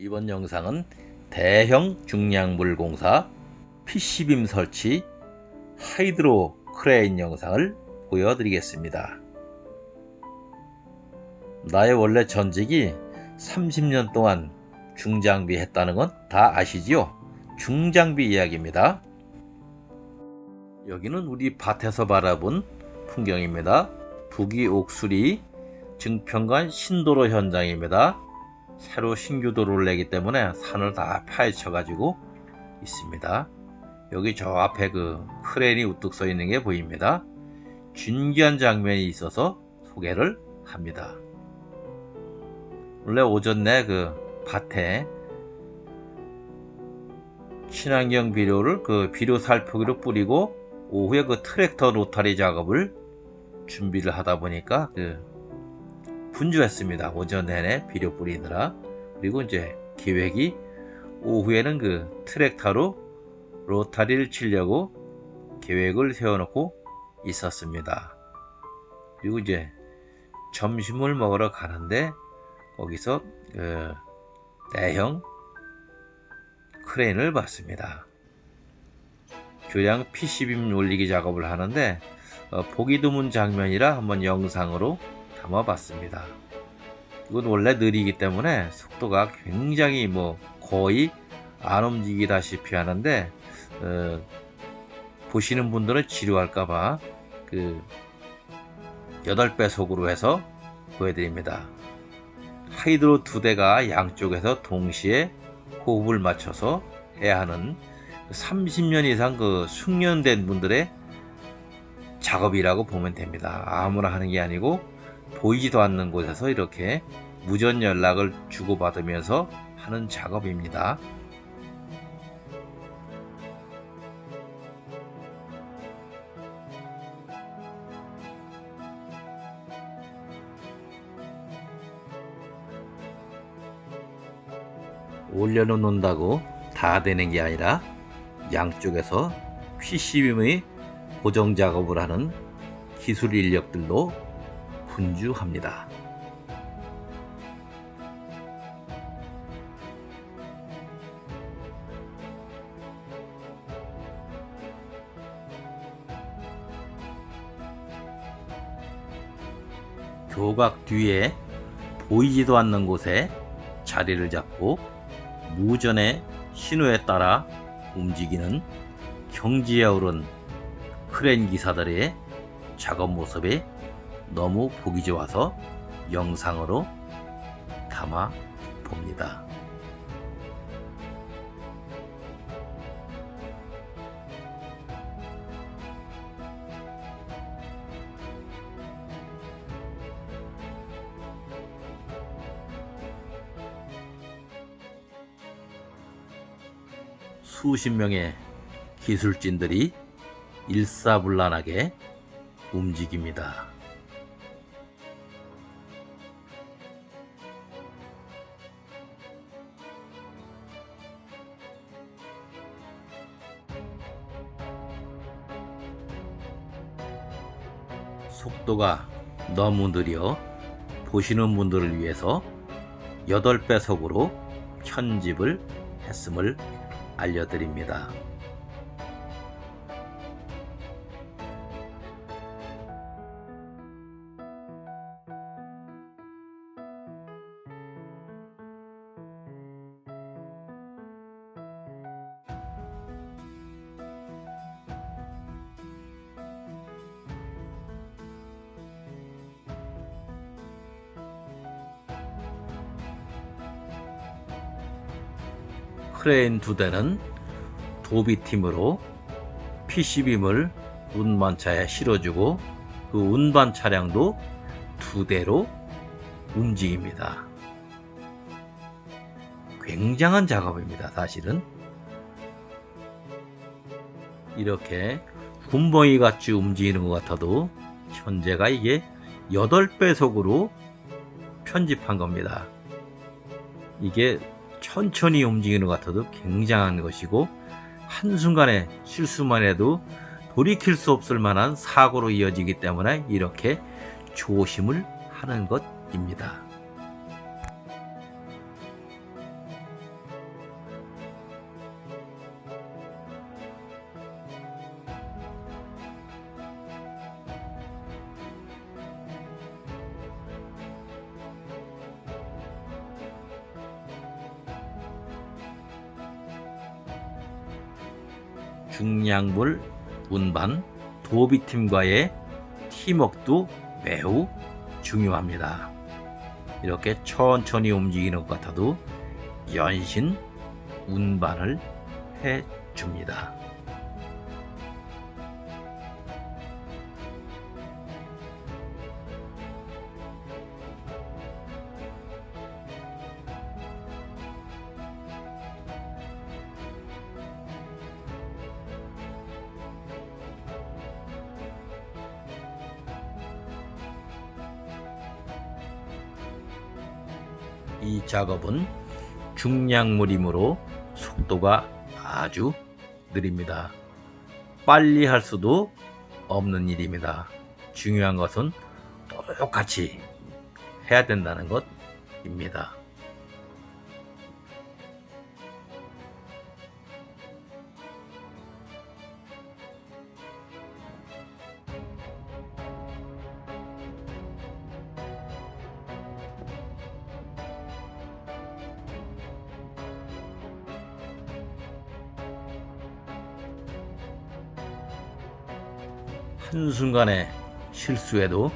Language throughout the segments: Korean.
이번 영상은 대형 중량물 공사 PC빔 설치 하이드로 크레인 영상을 보여드리겠습니다. 나의 원래 전직이 30년 동안 중장비 했다는 건 다 아시지요? 중장비 이야기입니다. 여기는 우리 밭에서 바라본 풍경입니다. 북이 옥수리 증평관 신도로 현장입니다. 새로 신규 도로를 내기 때문에 산을 다 파헤쳐 가지고 있습니다. 여기 저 앞에 그 크레인이 우뚝 서 있는 게 보입니다. 진귀한 장면이 있어서 소개를 합니다. 원래 오전 내그 밭에 친환경 비료를 그 비료 살포기로 뿌리고 오후에 그 트랙터 로타리 작업을 준비를 하다 보니까 그 분주했습니다. 오전 내내 비료 뿌리느라. 그리고 이제 계획이 오후에는 그 트랙터로 로타리를 치려고 계획을 세워놓고 있었습니다. 그리고 이제 점심을 먹으러 가는데 거기서 그 대형 크레인을 봤습니다. 교량 PC빔 올리기 작업을 하는데 어, 보기 드문 장면이라 한번 영상으로 담아봤습니다. 이건 원래 느리기 때문에 속도가 굉장히 뭐 거의 안 움직이다시피 하는데 어, 보시는 분들은 지루할까봐 그 8배속으로 해서 보여드립니다. 하이드로 두 대가 양쪽에서 동시에 호흡을 맞춰서 해야 하는 30년 이상 그 숙련된 분들의 작업이라고 보면 됩니다. 아무나 하는 게 아니고 보이지도 않는 곳에서 이렇게 무전 연락을 주고받으면서 하는 작업입니다. 올려놓는다고 다 되는 게 아니라 양쪽에서 PC빔의 고정 작업을 하는 기술 인력들도 분주합니다. 교각 뒤에 보이지도 않는 곳에 자리를 잡고 무전의 신호에 따라 움직이는 경지에 오른 크레인 기사들의 작업 모습이 너무 보기 좋아서 영상으로 담아 봅니다. 수십 명의 기술진들이 일사불란하게 움직입니다. 속도가 너무 느려 보시는 분들을 위해서 8배속으로 편집을 했음을 알려드립니다. 크레인 두 대는 도비팀으로 PC빔을 운반차에 실어주고 그 운반 차량도 두 대로 움직입니다. 굉장한 작업입니다, 사실은. 이렇게 군뱅이 같이 움직이는 것 같아도 현재가 이게 8배속으로 편집한 겁니다. 이게 천천히 움직이는 것 같아도 굉장한 것이고 한순간에 실수만 해도 돌이킬 수 없을 만한 사고로 이어지기 때문에 이렇게 조심을 하는 것입니다. 중량물 운반 도비팀과의 팀워크도 매우 중요합니다. 이렇게 천천히 움직이는 것 같아도 연신 운반을 해 줍니다. 이 작업은 중량물이므로 속도가 아주 느립니다. 빨리 할 수도 없는 일입니다. 중요한 것은 똑같이 해야 된다는 것입니다. 한순간의 실수에도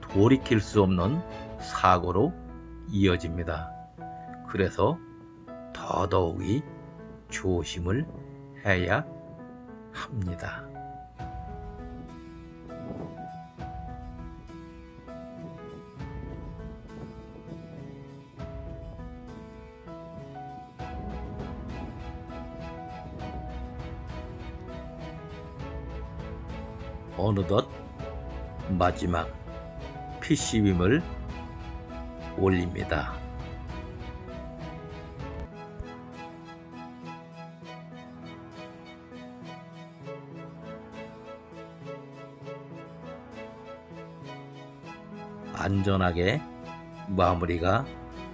돌이킬 수 없는 사고로 이어집니다. 그래서 더더욱이 조심을 해야 합니다. 어느덧 마지막 PC빔을 올립니다. 안전하게 마무리가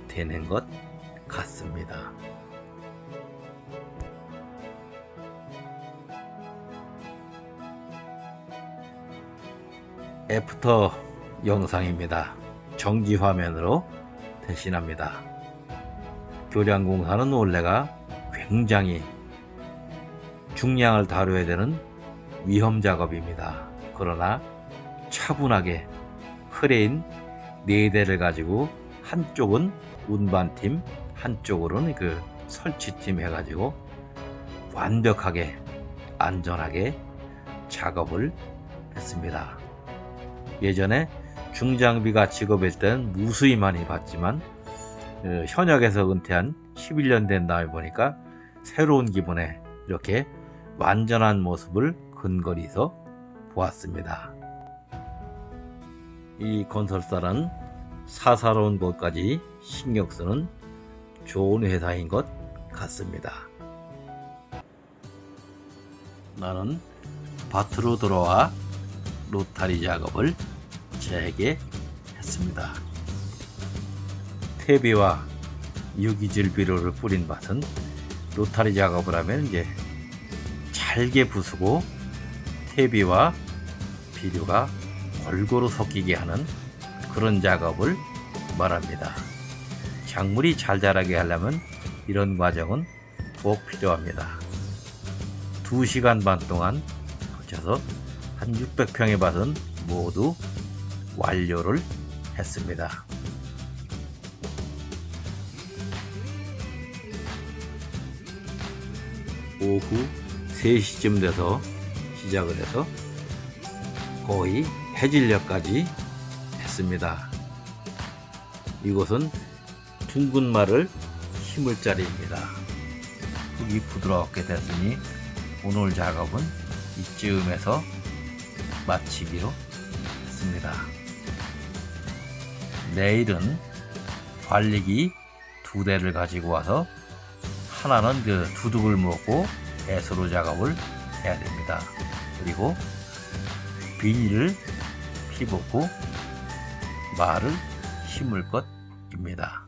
되는 것 같습니다. 애프터 영상입니다. 정지 화면으로 대신합니다. 교량공사는 원래가 굉장히 중량을 다뤄야 되는 위험 작업입니다. 그러나 차분하게 크레인 4대를 가지고 한쪽은 운반팀, 한쪽으로는 그 설치팀 해가지고 완벽하게 안전하게 작업을 했습니다. 예전에 중장비가 직업일 땐 무수히 많이 봤지만 어, 현역에서 은퇴한 11년 된 다음에 보니까 새로운 기분에 이렇게 완전한 모습을 근거리서 보았습니다. 이 건설사는 사사로운 것까지 신경 쓰는 좋은 회사인 것 같습니다. 나는 밭으로 들어와 로타리 작업을 재개했습니다. 퇴비와 유기질 비료를 뿌린 밭은 로타리 작업을 하면 이제 잘게 부수고 퇴비와 비료가 골고루 섞이게 하는 그런 작업을 말합니다. 작물이 잘 자라게 하려면 이런 과정은 꼭 필요합니다. 2시간 반 동안 거쳐서 한 600평의 밭은 모두 완료를 했습니다. 오후 3시쯤 돼서 시작을 해서 거의 해질녘까지 했습니다. 이곳은 둥근 말을 심을 자리입니다. 흙이 부드럽게 됐으니 오늘 작업은 이쯤에서 마치기로 했습니다. 내일은 관리기 두 대를 가지고 와서 하나는 그 두둑을 먹고 배수로 작업을 해야 됩니다. 그리고 비닐을 피벗고 말을 심을 것입니다.